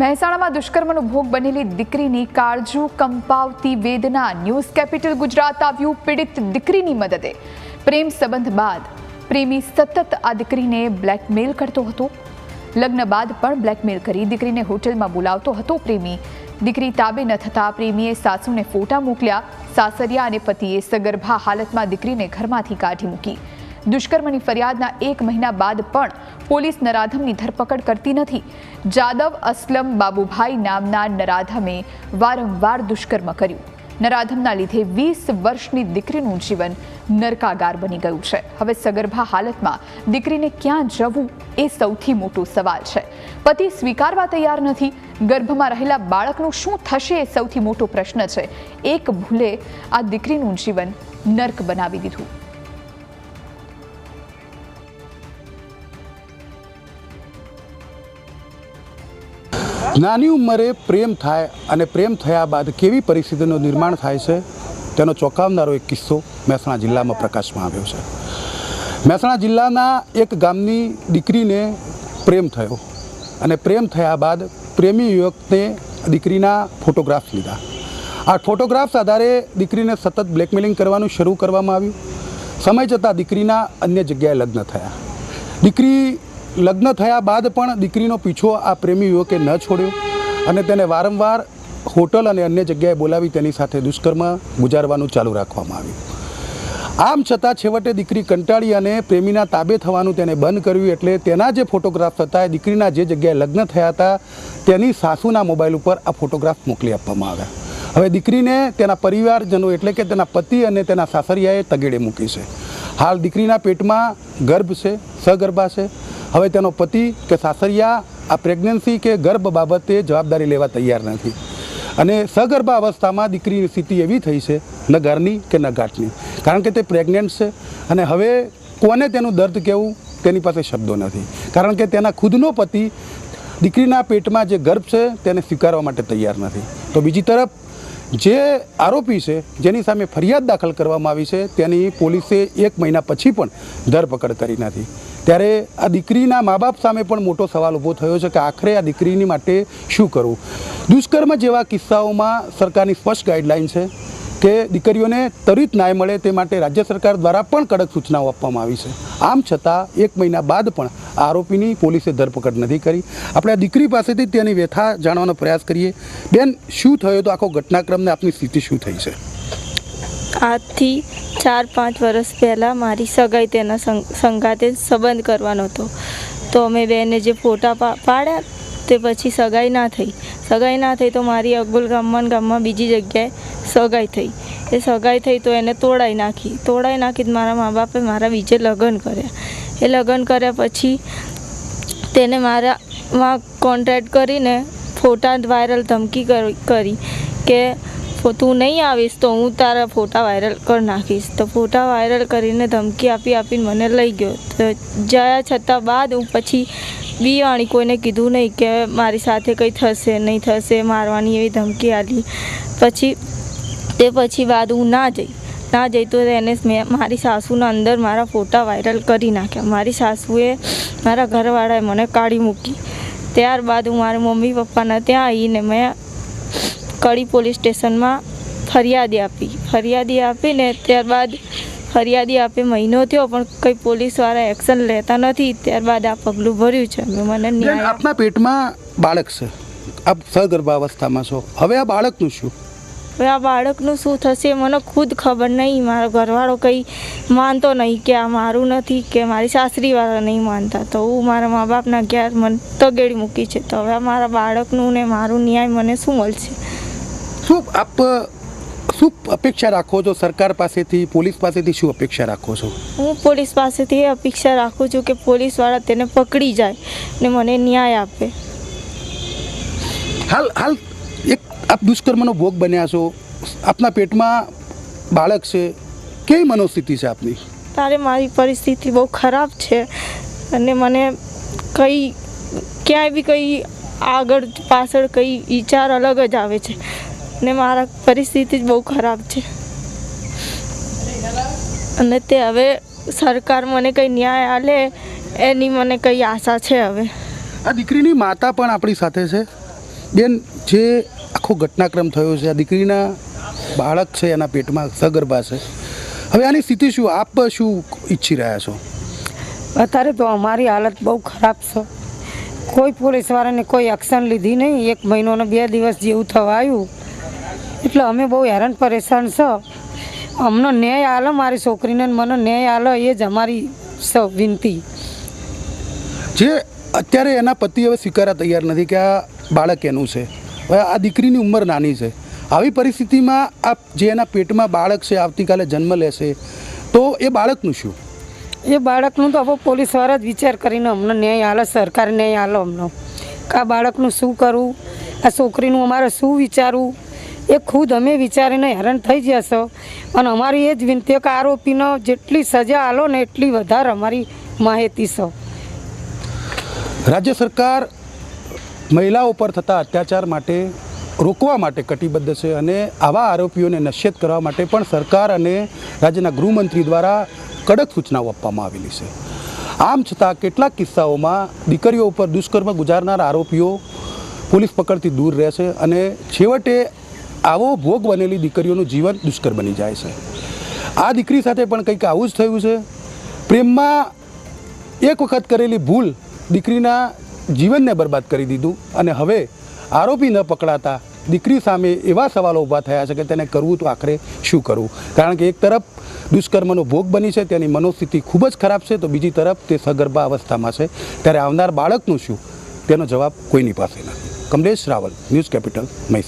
મહેસાણામાં દુષ્કર્મનો ભોગ બનેલી દીકરીની કાળજુ કંપાવતી વેદના ન્યૂઝ કેપિટલ ગુજરાત આવ્યું પીડિત દીકરીની મદદે. પ્રેમ સંબંધ બાદ પ્રેમી સતત આ દીકરીને બ્લેકમેલ કરતો હતો. લગ્ન બાદ પણ બ્લેકમેલ કરી દીકરીને હોટેલમાં બોલાવતો હતો પ્રેમી. દીકરી તાબે ન થતા પ્રેમીએ સાસુને ફોટા મોકલ્યા. સાસરિયા અને પતિએ સગર્ભા હાલતમાં દીકરીને ઘરમાંથી કાઢી મૂકી. દુષ્કર્મની ફરિયાદના એક મહિના બાદ પણ પોલીસ નરાધમની ધરપકડ કરતી નથી. જાદવ અસલમ બાબુભાઈ નામના નરાધમે વારંવાર દુષ્કર્મ કર્યું. નરાધમના લીધે વીસ વર્ષની દીકરીનું જીવન નરકાગાર બની ગયું છે. હવે સગર્ભા હાલતમાં દીકરીને ક્યાં જવું એ સૌથી મોટો સવાલ છે. પતિ સ્વીકારવા તૈયાર નથી. ગર્ભમાં રહેલા બાળકનું શું થશે એ સૌથી મોટો પ્રશ્ન છે. એક ભૂલે આ દીકરીનું જીવન નર્ક બનાવી દીધું. નાની ઉંમરે પ્રેમ થાય અને પ્રેમ થયા બાદ કેવી પરિસ્થિતિનું નિર્માણ થાય છે, તેનો ચોંકાવનારો એક કિસ્સો મહેસાણા જિલ્લામાં પ્રકાશમાં આવ્યો છે. મહેસાણા જિલ્લાના એક ગામની દીકરીને પ્રેમ થયો અને પ્રેમ થયા બાદ પ્રેમી યુવકને દીકરીના ફોટોગ્રાફ્સ લીધા. આ ફોટોગ્રાફ્સ આધારે દીકરીને સતત બ્લેકમેલિંગ કરવાનું શરૂ કરવામાં આવ્યું. સમય જતાં દીકરીના અન્ય જગ્યાએ લગ્ન થયા. દીકરી લગ્ન થયા બાદ પણ દીકરીનો પીછો આ પ્રેમી યુવકે ન છોડ્યો અને તેને વારંવાર હોટલ અને અન્ય જગ્યાએ બોલાવી તેની સાથે દુષ્કર્મ ગુજારવાનું ચાલુ રાખવામાં આવ્યું. આમ છતાં છેવટે દીકરી કંટાળી અને પ્રેમીના તાબે થવાનું તેને બંધ કર્યું એટલે તેના જે ફોટોગ્રાફ હતા એ દીકરીના જે જગ્યાએ લગ્ન થયા હતા, તેની સાસુના મોબાઈલ ઉપર આ ફોટોગ્રાફ મોકલી આપવામાં આવ્યા. હવે દીકરીને તેના પરિવારજનો એટલે કે તેના પતિ અને તેના સાસરિયાએ તગેડે મૂકી છે. હાલ દીકરીના પેટમાં ગર્ભ છે, સગર્ભા છે. હવે તેનો પતિ કે સાસરિયા આ પ્રેગ્નન્સી કે ગર્ભ બાબતે જવાબદારી લેવા તૈયાર નથી. અને સગર્ભા અવસ્થામાં દીકરીની સ્થિતિ એવી થઈ છે, ન ઘરની કે ન ઘાટની. કારણ કે તે પ્રેગ્નન્ટ છે અને હવે કોને તેનું દર્દ કહેવું તેની પાસે શબ્દો નથી. કારણ કે તેના ખુદનો પતિ દીકરીના પેટમાં જે ગર્ભ છે, તેને સ્વીકારવા માટે તૈયાર નથી. તો બીજી તરફ જે આરોપી છે, જેની સામે ફરિયાદ દાખલ કરવામાં આવી છે, તેની પોલીસે એક મહિના પછી પણ ધરપકડ કરી નથી ત્યારે આ દીકરીના મા બાપ સામે પણ મોટો સવાલ ઊભો થયો છે કે આખરે આ દીકરીની માટે શું કરવું? દુષ્કર્મ જેવા કિસ્સાઓમાં સરકારની સ્પષ્ટ ગાઈડલાઈન છે. કે દીકરીઓને ત્વરિત ન્યાય મળે તે માટે રાજ્ય સરકાર દ્વારા પણ કડક સૂચનાઓ આપવામાં આવી છે. આમ છતાં, એક મહિના બાદ પણ આરોપીની પોલીસે ધરપકડ નથી કરી. આપણે આ દીકરી પાસેથી તેની વ્યથા જાણવાનો પ્રયાસ કરીએ. બેન, શું થયો તો આખો ઘટનાક્રમને આપની સ્થિતિ શું થઈ છે? આજથી ચાર પાંચ વર્ષ પહેલાં મારી સગાઈ તેના સંગ- સંગાતે સંબંધ કરવાનો હતો. તો અમે બેને જે ફોટા પાડ્યા તે પછી સગાઈ ના થઈ. સગાઈ ના થઈ તો મારી અબ્બુલ ગામમાં ગામમાં બીજી જગ્યાએ સગાઈ થઈ. એ સગાઈ થઈ તો એને તોડાઈ નાખી. તોડાઈ નાખી મારા મા બાપે મારા બીજે લગ્ન કર્યા. એ લગ્ન કર્યા પછી તેને મારામાં કોન્ટેક્ટ કરીને ફોટા વાયરલ ધમકી કરી કે તું નહીં આવીશ તો હું તારા ફોટા વાયરલ કરી નાખીશ. તો ફોટા વાયરલ કરીને ધમકી આપી આપીને મને લઈ ગયો. તો જયા છતાં બાદ હું પછી બિયાણી, કોઈને કીધું નહીં કે મારી સાથે કંઈ થશે, નહીં થશે, મારવાની એવી ધમકી આપી. પછી, તે પછી બાદ હું ના જઈ. ના જઈ તો એને મેં મારી સાસુના અંદર મારા ફોટા વાયરલ કરી નાખ્યા. મારી સાસુએ મારા ઘરવાળાએ મને કાઢી મૂકી. ત્યારબાદ હું મારા મમ્મી પપ્પાના ત્યાં આવીને મેં કડી પોલીસ સ્ટેશનમાં ફરિયાદી આપી. ફરિયાદી આપીને ત્યારબાદ ફરિયાદી આપે મહિનો થયો પણ કંઈ પોલીસવાળા એક્શન લેતા નથી. ત્યારબાદ આ પગલું ભર્યું છે. મેં મને ન્યાય આપના પેટમાં બાળક છે. આપ સગર્ભાવસ્થામાં છો. હવે આ બાળકનું શું? હવે આ બાળકનું શું થશે મને ખુદ ખબર નહીં. મારો ઘરવાળો કંઈ માનતો નહીં કે આ મારું નથી કે મારી સાસરીવાળા નહીં માનતા. તો હું મારા મા બાપના ઘેર મને તગેડી મૂકી છે. તો હવે મારા બાળકનું ને મારું ન્યાય મને શું મળશે? શું આપ શું અપેક્ષા રાખો છો સરકાર પાસેથી પોલીસ પાસેથી શું અપેક્ષા રાખો છો? હું પોલીસ પાસેથી અપેક્ષા રાખું છું કે પોલીસવાળા તેને પકડી જાય ને મને ન્યાય આપે. હાલ હાલ એક આપ દુષ્કર્મનો ભોગ બન્યા છો. આપના પેટમાં બાળક છે. કેવી મનોસ્થિતિ છે આપની? તારે મારી પરિસ્થિતિ બહુ ખરાબ છે અને મને કંઈ ક્યાંય બી કંઈ આગળ પાછળ કંઈ વિચાર અલગ જ આવે છે. ને મારા પરિસ્થિતિ જ બહુ ખરાબ છે. અને તે હવે સરકાર મને કંઈ ન્યાય આલે એની મને કંઈ આશા છે હવે. આ દીકરીની માતા પણ આપણી સાથે છે. બેન જે આખો ઘટનાક્રમ થયો છે આ દીકરીના બાળક છે એના પેટમાં સગર્ભા છે. હવે આની સ્થિતિ શું? આપ શું ઈચ્છી રહ્યા છો? અત્યારે તો અમારી હાલત બહુ ખરાબ છે. કોઈ પોલીસવાળાને કોઈ એક્શન લીધી નહીં. એક મહિનોને બે દિવસ જેવું થવા આવ્યું એટલે અમે બહુ હેરાન પરેશાન છો. અમને ન્યાય આલો મારી છોકરીને મને ન્યાય આલો એ જ અમારી સ વિનંતી. જે અત્યારે એના પતિ હવે સ્વીકારવા તૈયાર નથી કે આ બાળક એનું છે. હવે આ દીકરીની ઉંમર નાની છે. આવી પરિસ્થિતિમાં આ જે એના પેટમાં બાળક છે આવતીકાલે જન્મ લેશે તો એ બાળકનું શું? એ બાળકનું તો હવે પોલીસવાળા જ વિચાર કરીને અમને ન્યાય આલો સરકાર ન્યાય આલો અમને. કે આ બાળકનું શું કરવું? આ છોકરીનું અમારે શું વિચારવું? એ ખુદ અમે વિચારીને હેરાન થઈ જશો અને અમારી એ જ વિનંતી કે આરોપીનો જેટલી સજા આલો ને એટલી વધારે અમારી માહિતી છે. રાજ્ય સરકાર મહિલાઓ પર થતા અત્યાચાર માટે રોકવા માટે કટિબદ્ધ છે અને આવા આરોપીઓને નશ્યત કરવા માટે પણ સરકાર અને રાજ્યના ગૃહમંત્રી દ્વારા કડક સૂચનાઓ આપવામાં આવેલી છે. આમ છતાં કેટલાક કિસ્સાઓમાં દીકરીઓ ઉપર દુષ્કર્મ ગુજારનાર આરોપીઓ પોલીસ પકડથી દૂર રહે છે અને છેવટે આવો ભોગ બનેલી દીકરીઓનું જીવન દુષ્કર બની જાય છે. આ દીકરી સાથે પણ કંઈક આવું જ થયું છે. પ્રેમમાં એક વખત કરેલી ભૂલ દીકરીના જીવનને બરબાદ કરી દીધું અને હવે આરોપી ન પકડાતા દીકરી સામે એવા સવાલો ઊભા થયા છે કે તેને કરવું તો આખરે શું કરવું? કારણ કે એક તરફ દુષ્કર્મનો ભોગ બની છે, તેની મનોસ્થિતિ ખૂબ જ ખરાબ છે, તો બીજી તરફ તે સગર્ભા અવસ્થામાં છે. ત્યારે આવનાર બાળકનું શું? તેનો જવાબ કોઈની પાસે નથી. Kamlesh Raval, news capital Mahisagar